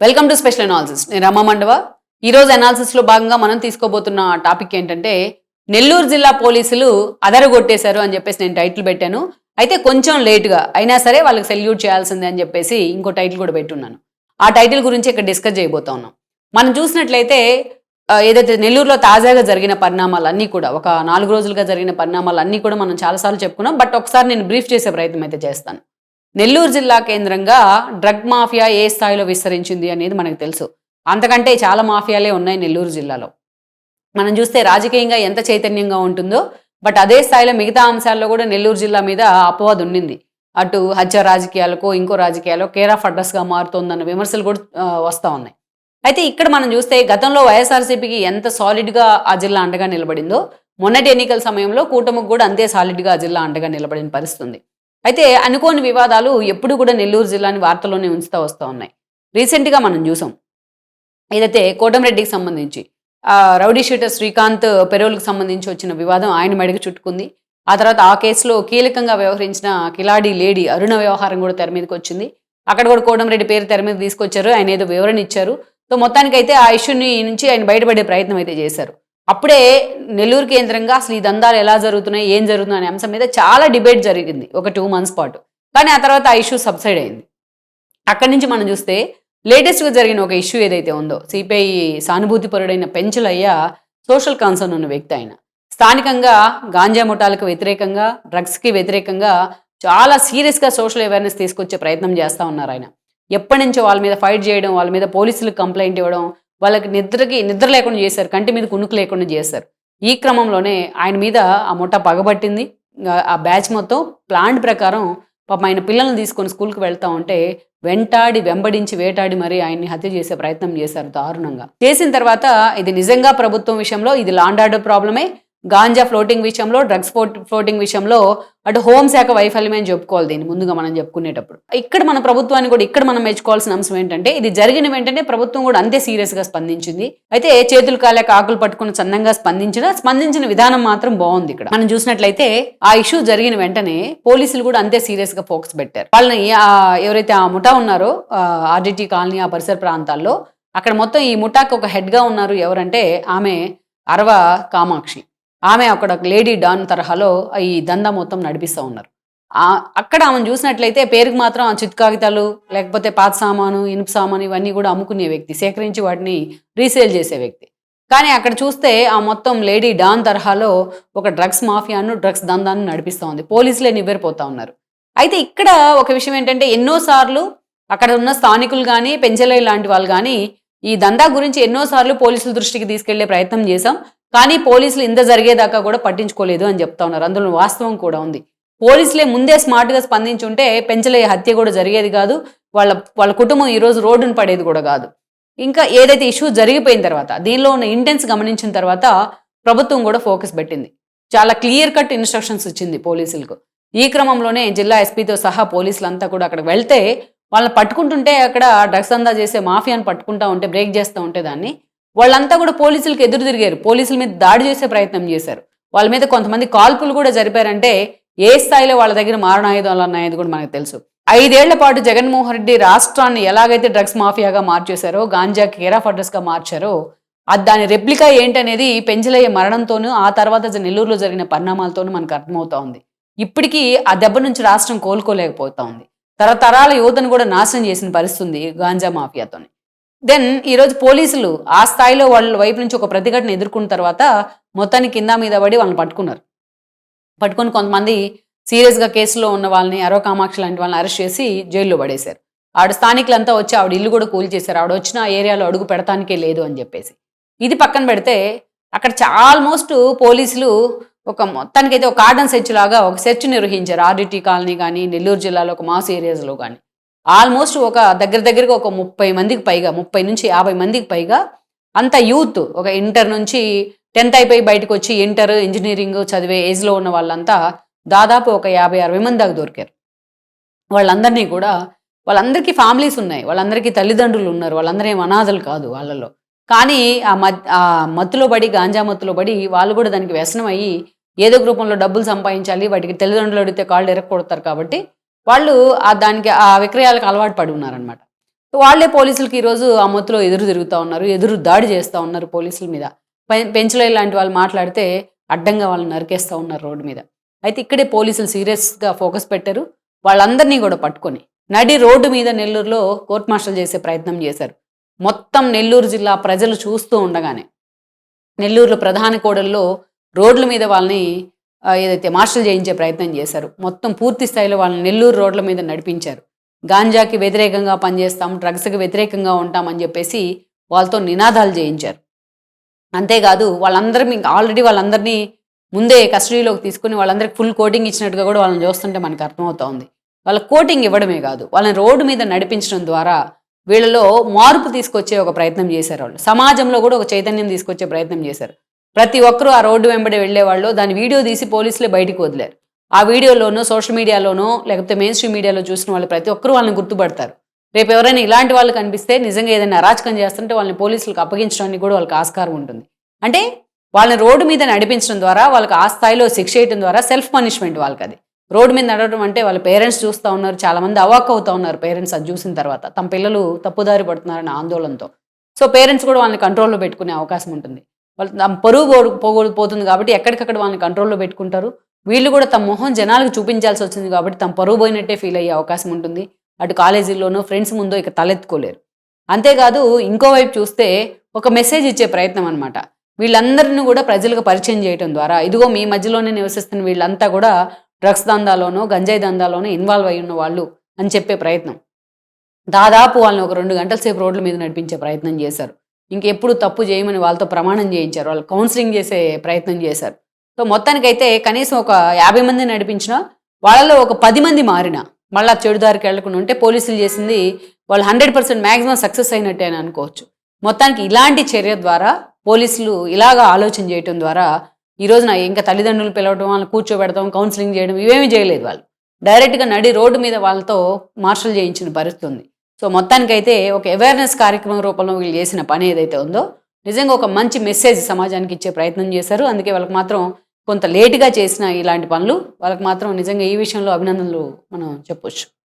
Welcome to special analysis నేను రమ్మ మండవ. ఈరోజు అనాలిసిస్లో భాగంగా మనం తీసుకోబోతున్న టాపిక్ ఏంటంటే నెల్లూరు జిల్లా పోలీసులు అదరగొట్టేశారు అని చెప్పేసి నేను టైటిల్ పెట్టాను. అయితే కొంచెం లేటుగా అయినా సరే వాళ్ళకి సెల్యూట్ చేయాల్సిందే అని చెప్పేసి ఇంకో టైటిల్ కూడా పెట్టున్నాను. ఆ టైటిల్ గురించి ఇక్కడ డిస్కస్ చేయబోతా ఉన్నాం. మనం చూసినట్లయితే ఏదైతే నెల్లూరులో తాజాగా జరిగిన పరిణామాలు అన్నీ కూడా ఒక నాలుగు రోజులుగా జరిగిన పరిణామాలు అన్నీ కూడా మనం చాలాసార్లు చెప్పుకున్నాం. బట్ ఒకసారి నేను బ్రీఫ్ చేసే ప్రయత్నం అయితే చేస్తాను. నెల్లూరు జిల్లా కేంద్రంగా డ్రగ్ మాఫియా ఏ స్థాయిలో విస్తరించింది అనేది మనకు తెలుసు. అంతకంటే చాలా మాఫియాలే ఉన్నాయి నెల్లూరు జిల్లాలో. మనం చూస్తే రాజకీయంగా ఎంత చైతన్యంగా ఉంటుందో బట్ అదే స్థాయిలో మిగతా అంశాల్లో కూడా నెల్లూరు జిల్లా మీద అపవాదు ఉండింది అటు హత్య రాజకీయాలకు ఇంకో రాజకీయాలు కేర్ ఆఫ్ అడ్రస్గా మారుతోందన్న విమర్శలు కూడా వస్తూ ఉన్నాయి. అయితే ఇక్కడ మనం చూస్తే గతంలో వైఎస్ఆర్సీపీకి ఎంత సాలిడ్గా ఆ జిల్లా అండగా నిలబడిందో మొన్నటి ఎన్నికల సమయంలో కూటమికి కూడా అంతే సాలిడ్గా ఆ జిల్లా అండగా నిలబడిన పరిస్థితుంది అయితే అనుకోని వివాదాలు ఎప్పుడు కూడా నెల్లూరు జిల్లాని వార్తల్లోనే ఉంచుతూ వస్తూ ఉన్నాయి. రీసెంట్గా మనం చూసాం. ఏదైతే కోటంరెడ్డికి సంబంధించి రౌడీ షూటర్ శ్రీకాంత్ పెరోల్కి సంబంధించి వచ్చిన వివాదం ఆయన మెడకు చుట్టుకుంది. ఆ తర్వాత ఆ కేసులో కీలకంగా వ్యవహరించిన కిలాడి లేడీ అరుణ వ్యవహారం కూడా తెర మీదకి వచ్చింది. అక్కడ కూడా కోటంరెడ్డి పేరు తెర మీద తీసుకొచ్చారు. ఆయన ఏదో వివరణ ఇచ్చారు. సో మొత్తానికైతే ఆ ఇష్యూని నుంచి ఆయన బయటపడే ప్రయత్నం అయితే చేశారు. అప్పుడే నెల్లూరు కేంద్రంగా అసలు ఈ దందాలు ఎలా జరుగుతున్నాయి ఏం జరుగుతున్నాయి అనే అంశం మీద చాలా డిబేట్ జరిగింది ఒక టూ మంత్స్ పాటు. కానీ ఆ తర్వాత ఆ ఇష్యూ సబ్సైడ్ అయింది. అక్కడి నుంచి మనం చూస్తే లేటెస్ట్గా జరిగిన ఒక ఇష్యూ ఏదైతే ఉందో సిపిఐ సానుభూతిపరుడైన పెంచులయ్య సోషల్ కన్సర్న్ ఉన్న వ్యక్తి ఆయన. స్థానికంగా గాంజా ముఠాలకు వ్యతిరేకంగా డ్రగ్స్కి వ్యతిరేకంగా చాలా సీరియస్గా సోషల్ అవేర్నెస్ తీసుకొచ్చే ప్రయత్నం చేస్తూ ఉన్నారు ఆయన. ఎప్పటి నుంచో వాళ్ళ మీద ఫైట్ చేయడం వాళ్ళ మీద పోలీసులకు కంప్లైంట్ ఇవ్వడం వాళ్ళకి నిద్రకి నిద్ర లేకుండా చేశారు కంటి మీద కునుకు లేకుండా చేశారు. ఈ క్రమంలోనే ఆయన మీద ఆ ముఠ పగబట్టింది. ఆ- ఆ బ్యాచ్ మొత్తం ప్లాన్ ప్రకారం పాపం ఆయన పిల్లల్ని తీసుకొని స్కూల్కి వెళ్తా ఉంటే వెంటాడి వెంబడించి వేటాడి మరి ఆయన్ని హత్య చేసే ప్రయత్నం చేశారు దారుణంగా. చేసిన తర్వాత ఇది నిజంగా ప్రభుత్వం విషయంలో ఇది లాండ్ ఆర్డర్ ప్రాబ్లమే గాంజా ఫ్లోటింగ్ విషయంలో డ్రగ్స్ ఫ్లోటింగ్ విషయంలో అటు హోంశాఖ వైఫల్యమే అని చెప్పుకోవాలి దీన్ని ముందుగా మనం చెప్పుకునేటప్పుడు. ఇక్కడ మన ప్రభుత్వాన్ని కూడా ఇక్కడ మనం మెచ్చుకోవాల్సిన అంశం ఏంటంటే ఇది జరిగిన వెంటనే ప్రభుత్వం కూడా అంతే సీరియస్గా స్పందించింది. అయితే చేతులు కాలేక ఆకులు పట్టుకుని చందంగా స్పందించిన స్పందించిన విధానం మాత్రం బాగుంది ఇక్కడ. మనం చూసినట్లయితే ఆ ఇష్యూ జరిగిన వెంటనే పోలీసులు కూడా అంతే సీరియస్గా ఫోకస్ పెట్టారు. వాళ్ళని ఎవరైతే ఆ ముఠా ఉన్నారో ఆర్డిటి కాలనీ ఆ పరిసర ప్రాంతాల్లో అక్కడ మొత్తం ఈ ముఠాకి ఒక హెడ్గా ఉన్నారు ఎవరంటే ఆమె అరవ కామాక్షి. ఆమె అక్కడ ఒక లేడీ డాన్ తరహాలో ఈ దందా మొత్తం నడిపిస్తూ ఉన్నారు. అక్కడ ఆమెను చూసినట్లయితే పేరుకి మాత్రం ఆ చిత్ కాగితాలు లేకపోతే పాత సామాను ఇనుప సామాను ఇవన్నీ కూడా అమ్ముకునే వ్యక్తి సేకరించి వాటిని రీసేల్ చేసే వ్యక్తి. కానీ అక్కడ చూస్తే ఆ మొత్తం లేడీ డాన్ తరహాలో ఒక డ్రగ్స్ మాఫియాను డ్రగ్స్ దందాన్ని నడిపిస్తూ ఉంది. పోలీసులే నివ్వెరపోతా ఉన్నారు. అయితే ఇక్కడ ఒక విషయం ఏంటంటే ఎన్నోసార్లు అక్కడ ఉన్న స్థానికులు కానీ పెంచలే లాంటి వాళ్ళు కానీ ఈ దందా గురించి ఎన్నోసార్లు పోలీసుల దృష్టికి తీసుకెళ్ళే ప్రయత్నం చేశాం. కానీ పోలీసులు ఇంత జరిగేదాకా కూడా పట్టించుకోలేదు అని చెప్తా ఉన్నారు. అందులో వాస్తవం కూడా ఉంది. పోలీసులే ముందే స్మార్ట్గా స్పందించుంటే పెంచలే హత్య కూడా జరిగేది కాదు. వాళ్ళ వాళ్ళ కుటుంబం ఈరోజు రోడ్డును పడేది కూడా కాదు. ఇంకా ఏదైతే ఇష్యూ జరిగిపోయిన తర్వాత దీనిలో ఉన్న ఇంటెన్స్ గమనించిన తర్వాత ప్రభుత్వం కూడా ఫోకస్ పెట్టింది. చాలా క్లియర్ కట్ ఇన్స్ట్రక్షన్స్ ఇచ్చింది పోలీసులకు. ఈ క్రమంలోనే జిల్లా ఎస్పీతో సహా పోలీసులంతా కూడా అక్కడ వెళ్తే వాళ్ళని పట్టుకుంటుంటే అక్కడ డ్రగ్స్ అందా చేసే మాఫియాని పట్టుకుంటా ఉంటే బ్రేక్ చేస్తూ ఉంటే దాన్ని వాళ్ళంతా కూడా పోలీసులకు ఎదురు తిరిగారు. పోలీసుల మీద దాడి చేసే ప్రయత్నం చేశారు. వాళ్ళ మీద కొంతమంది కాల్పులు కూడా జరిపారంటే ఏ స్థాయిలో వాళ్ళ దగ్గర మారణాయుధాలు ఉన్నాయని కూడా మనకు తెలుసు. ఐదేళ్ళ పాటు జగన్మోహన్ రెడ్డి రాష్ట్రాన్ని ఎలాగైతే డ్రగ్స్ మాఫియాగా మార్చేశారో గాంజా కేరాఫ్ అడ్రస్గా మార్చారో అది దాని రెప్లికా ఏంటనేది పెంచలయ్య మరణంతోనూ ఆ తర్వాత నెల్లూరులో జరిగిన పరిణామాలతోనూ మనకు అర్థమవుతా ఉంది. ఇప్పటికీ ఆ దెబ్బ నుంచి రాష్ట్రం కోలుకోలేకపోతా ఉంది. తరతరాల యువతను కూడా నాశనం చేసిన పరిస్థితి ఉంది గాంజా మాఫియాతోనే. దెన్ ఈరోజు పోలీసులు ఆ స్థాయిలో వాళ్ళ వైపు నుంచి ఒక ప్రతిఘటన ఎదుర్కొన్న తర్వాత మొత్తాన్ని కింద మీద పడి వాళ్ళని పట్టుకున్నారు. పట్టుకొని కొంతమంది సీరియస్గా కేసులో ఉన్న వాళ్ళని అరో కామాక్షి లాంటి వాళ్ళని అరెస్ట్ చేసి జైల్లో పడేశారు. ఆవిడ స్థానికులంతా వచ్చి ఆవిడ ఇల్లు కూడా కూల్ చేశారు. ఆవిడ వచ్చిన ఏరియాలో అడుగు పెడతానికే లేదు అని చెప్పేసి. ఇది పక్కన పెడితే అక్కడ ఆల్మోస్ట్ పోలీసులు ఒక మొత్తానికైతే ఒక కార్డన్ సెర్చ్ లాగా ఒక సెర్చ్ నిర్వహించారు. ఆర్డిటీ కాలనీ కానీ నెల్లూరు జిల్లాలో ఒక మాస్ ఏరియాస్లో కానీ. ఆల్మోస్ట్ ఒక దగ్గర దగ్గరగా ఒక ముప్పై మందికి పైగా ముప్పై నుంచి యాభై మందికి పైగా అంత యూత్ ఒక ఇంటర్ నుంచి టెన్త్ అయిపోయి బయటకు వచ్చి ఇంటర్ ఇంజనీరింగ్ చదివే ఏజ్లో ఉన్న వాళ్ళంతా దాదాపు ఒక యాభై అరవై మంది దాకా దొరికారు. వాళ్ళందరినీ కూడా వాళ్ళందరికీ ఫ్యామిలీస్ ఉన్నాయి. వాళ్ళందరికీ తల్లిదండ్రులు ఉన్నారు. వాళ్ళందరూ ఏం అనాథలు కాదు వాళ్ళలో. కానీ ఆ మత్ ఆ మత్తులో పడి గాంజా మత్తులో పడి వాళ్ళు కూడా దానికి వ్యసనం అయ్యి ఏదో రూపంలో డబ్బులు సంపాదించాలి వాటికి తల్లిదండ్రులు అడిగితే కాళ్ళు ఎరక్కొడతారు కాబట్టి వాళ్ళు ఆ దానికి ఆ విక్రయాలకు అలవాటు పడి ఉన్నారనమాట వాళ్ళే పోలీసులకి ఈరోజు ఆ మొత్తులో ఎదురు తిరుగుతూ ఉన్నారు ఎదురు దాడి చేస్తూ ఉన్నారు పోలీసుల మీద. పె- పెంచులో ఇలాంటి వాళ్ళు మాట్లాడితే అడ్డంగా వాళ్ళని నరికేస్తూ ఉన్నారు రోడ్డు మీద. అయితే ఇక్కడే పోలీసులు సీరియస్గా ఫోకస్ పెట్టారు. వాళ్ళందరినీ కూడా పట్టుకొని నడి రోడ్డు మీద నెల్లూరులో కోర్ట్ మార్షల్ చేసే ప్రయత్నం చేశారు. మొత్తం నెల్లూరు జిల్లా ప్రజలు చూస్తూ ఉండగానే నెల్లూరులో ప్రధాన కోడల్లో రోడ్ల మీద వాళ్ళని ఏదైతే మార్షల్ చేయించే ప్రయత్నం చేశారు మొత్తం పూర్తి స్థాయిలో వాళ్ళని నెల్లూరు రోడ్ల మీద నడిపించారు. గాంజాకి వ్యతిరేకంగా పనిచేస్తాం డ్రగ్స్కి వ్యతిరేకంగా ఉంటామని చెప్పేసి వాళ్ళతో నినాదాలు చేయించారు అంతేకాదు వాళ్ళందరూ ఆల్రెడీ వాళ్ళందరినీ ముందే కస్టడీలోకి తీసుకుని వాళ్ళందరికీ ఫుల్ కోటింగ్ ఇచ్చినట్టుగా కూడా వాళ్ళని చూస్తుంటే మనకు అర్థమవుతా ఉంది వాళ్ళ కోటింగ్ ఇవ్వడమే కాదు వాళ్ళని రోడ్డు మీద నడిపించడం ద్వారా వీళ్ళలో మార్పు తీసుకొచ్చే ఒక ప్రయత్నం చేశారు వాళ్ళు. సమాజంలో కూడా ఒక చైతన్యం తీసుకొచ్చే ప్రయత్నం చేశారు. ప్రతి ఒక్కరూ ఆ రోడ్డు వెంబడి వెళ్ళేవాళ్ళు. దాని వీడియో తీసి పోలీసులే బయటికి వదిలేరు. ఆ వీడియోలోనో సోషల్ మీడియాలోనో లేకపోతే మెయిన్ స్ట్రీమ్ మీడియాలో చూసిన వాళ్ళు ప్రతి ఒక్కరూ వాళ్ళని గుర్తుపడతారు. రేపు ఎవరైనా ఇలాంటి వాళ్ళు కనిపిస్తే నిజంగా ఏదైనా అరాచకం చేస్తుంటే వాళ్ళని పోలీసులకు అప్పగించడానికి కూడా వాళ్ళకి ఆస్కారం ఉంటుంది. అంటే వాళ్ళని రోడ్డు మీద నడిపించడం ద్వారా వాళ్ళకి ఆ స్థాయిలో శిక్ష చేయడం ద్వారా సెల్ఫ్ పనిష్మెంట్ వాళ్ళకి అది రోడ్డు మీద నడవడం అంటే వాళ్ళ పేరెంట్స్ చూస్తూ ఉన్నారు చాలామంది అవాక్ అవుతూ ఉన్నారు పేరెంట్స్ అది చూసిన తర్వాత. తమ పిల్లలు తప్పుదారి పడుతున్నారనే ఆందోళనతో. సో పేరెంట్స్ కూడా వాళ్ళని కంట్రోల్లో పెట్టుకునే అవకాశం ఉంటుంది. వాళ్ళు తమ పరువు పోతుంది కాబట్టి ఎక్కడికక్కడ వాళ్ళని కంట్రోల్లో పెట్టుకుంటారు. వీళ్ళు కూడా తమ మొహం జనాలకు చూపించాల్సి వచ్చింది కాబట్టి తమ పరువు పోయినట్టే ఫీల్ అయ్యే అవకాశం ఉంటుంది. అటు కాలేజీల్లోనూ ఫ్రెండ్స్ ముందు ఇక తలెత్తుకోలేరు. అంతేకాదు ఇంకోవైపు చూస్తే ఒక మెసేజ్ ఇచ్చే ప్రయత్నం అనమాట వీళ్ళందరినీ కూడా ప్రజలకు పరిచయం చేయడం ద్వారా ఇదిగో మీ మధ్యలోనే నివసిస్తున్న వీళ్ళంతా కూడా డ్రగ్స్ దందాలోనో గంజాయి దందాలోనో ఇన్వాల్వ్ అయి ఉన్న వాళ్ళు అని చెప్పే ప్రయత్నం. దాదాపు వాళ్ళని ఒక రెండు గంటల సేపు రోడ్ల మీద నడిపించే ప్రయత్నం చేశారు. ఇంకెప్పుడు తప్పు చేయమని వాళ్ళతో ప్రమాణం చేయించారు. వాళ్ళు కౌన్సిలింగ్ చేసే ప్రయత్నం చేశారు. సో మొత్తానికైతే కనీసం ఒక యాభై మంది నడిపించిన వాళ్ళలో ఒక పది మంది మారిన మళ్ళీ చెడుదారికి వెళ్ళకుండా ఉంటే పోలీసులు చేసింది వాళ్ళు హండ్రెడ్ పర్సెంట్ మ్యాక్సిమం సక్సెస్ అయినట్టే అని అనుకోవచ్చు. మొత్తానికి ఇలాంటి చర్య ద్వారా పోలీసులు ఇలాగా ఆలోచన చేయటం ద్వారా ఈ రోజున ఇంకా తల్లిదండ్రులు పిలవడం వాళ్ళని కూర్చోబెడతాం కౌన్సిలింగ్ చేయడం ఇవేమీ చేయలేదు వాళ్ళు. డైరెక్ట్గా నడి రోడ్డు మీద వాళ్ళతో మార్షల్ చేయించిన పరిస్థితి ఉంది. సో మొత్తానికైతే ఒక అవేర్నెస్ కార్యక్రమం రూపంలో వీళ్ళు చేసిన పని ఏదైతే ఉందో నిజంగా ఒక మంచి మెసేజ్ సమాజానికి ఇచ్చే ప్రయత్నం చేశారు. అందుకే వాళ్ళకి మాత్రం కొంత లేటుగా చేసిన ఇలాంటి పనులు వాళ్ళకి మాత్రం నిజంగా ఈ విషయంలో అభినందనలు మనం చెప్పొచ్చు.